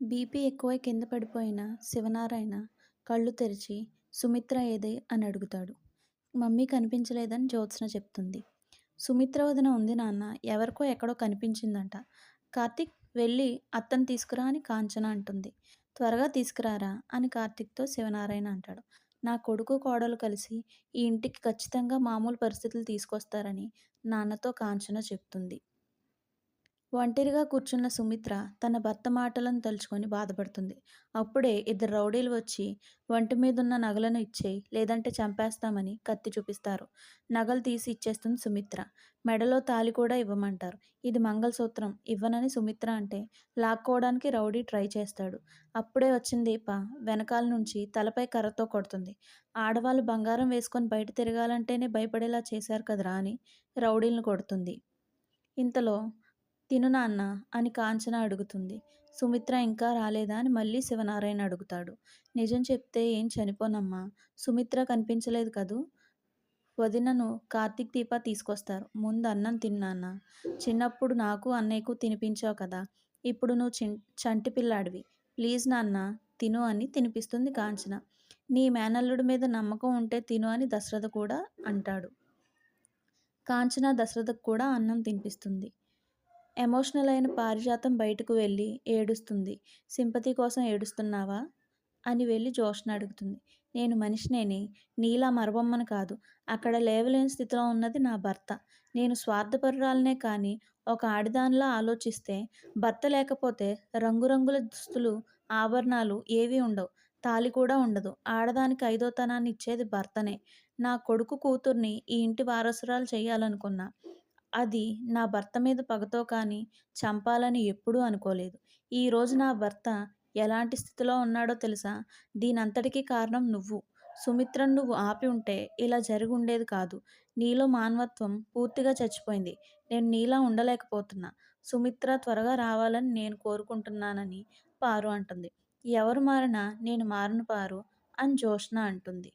BP ఎక్కువై కింద పడిపోయిన శివనారాయణ కళ్ళు తెరిచి సుమిత్ర ఏదే అని అడుగుతాడు. మమ్మీ కనిపించలేదని జ్యోత్స్న చెప్తుంది. సుమిత్ర వదిన ఉంది నాన్న ఎవరికో ఎక్కడో కనిపించిందంట కార్తిక్ వెళ్ళి అత్తను తీసుకురా అని కాంచన అంటుంది. త్వరగా తీసుకురారా అని కార్తీక్తో శివనారాయణ అంటాడు. నా కొడుకు కోడలు కలిసి ఈ ఇంటికి ఖచ్చితంగా మామూలు పరిస్థితులు తీసుకొస్తారని నాన్నతో కాంచన చెప్తుంది. ఒంటరిగా కూర్చున్న సుమిత్ర తన భర్త మాటలను తలుచుకొని బాధపడుతుంది. అప్పుడే ఇద్దరు రౌడీలు వచ్చి ఒంటి మీదున్న నగలను ఇచ్చేయి లేదంటే చంపేస్తామని కత్తి చూపిస్తారు. నగలు తీసి ఇచ్చేస్తుంది సుమిత్ర. మెడలో తాళి కూడా ఇవ్వమంటారు. ఇది మంగళసూత్రం ఇవ్వనని సుమిత్ర అంటే లాక్కోవడానికి రౌడీ ట్రై చేస్తాడు. అప్పుడే వచ్చిన దీప వెనకాల నుంచి తలపై కర్రతో కొడుతుంది. ఆడవాళ్ళు బంగారం వేసుకొని బయట తిరగాలంటేనే భయపడేలా చేశారు కదరా అని రౌడీలను కొడుతుంది. ఇంతలో తిను నాన్న అని కాంచన అడుగుతుంది. సుమిత్ర ఇంకా రాలేదా అని మళ్ళీ శివనారాయణ అడుగుతాడు. నిజం చెప్తే ఏం చనిపోనమ్మా. సుమిత్ర కనిపించలేదు కదూ. వదినను కార్తీక్ దీప తీసుకొస్తారు. ముందు అన్నం తిన్నాన్న చిన్నప్పుడు నాకు అన్నయ్యకు తినిపించావు కదా. ఇప్పుడు నువ్వు చి చంటి పిల్లాడివి. ప్లీజ్ నాన్న తిను అని తినిపిస్తుంది కాంచన. నీ మేనల్లుడి మీద నమ్మకం ఉంటే తిను అని దశరథ కూడా అంటాడు. కాంచన దశరథకు కూడా అన్నం తినిపిస్తుంది. ఎమోషనల్ అయిన పారిజాతం బయటకు వెళ్ళి ఏడుస్తుంది. సింపతి కోసం ఏడుస్తున్నావా? అని వెళ్ళి జోష్ను అడుగుతుంది. నేను మనిషినేని నీలా మరబొమ్మను కాదు. అక్కడ లేవలేని స్థితిలో ఉన్నది నా భర్త. నేను స్వార్థపరురాలనే కానీ ఒక ఆడదానిలా ఆలోచిస్తే భర్త లేకపోతే రంగురంగుల దుస్తులు, ఆభరణాలు ఏవీ ఉండవు. తాళి కూడా ఉండదు. ఆడదానికి ఐదోతనాన్ని ఇచ్చేది భర్తనే. నా కొడుకు కూతుర్ని ఈ ఇంటి వారసురాలు చేయాలనుకున్నా అది నా భర్త మీద పగతో కానీ చంపాలని ఎప్పుడూ అనుకోలేదు. ఈరోజు నా భర్త ఎలాంటి స్థితిలో ఉన్నాడో తెలుసా? దీనంతటికీ కారణం నువ్వు. సుమిత్రను నువ్వు ఆపి ఉంటే ఇలా జరిగి ఉండేది కాదు. నీలో మానవత్వం పూర్తిగా చచ్చిపోయింది. నేను నీలా ఉండలేకపోతున్నా. సుమిత్ర త్వరగా రావాలని నేను కోరుకుంటున్నానని పారు అంటుంది. ఎవరు మారినా నేను మారను పారు అని జోష్న అంటుంది.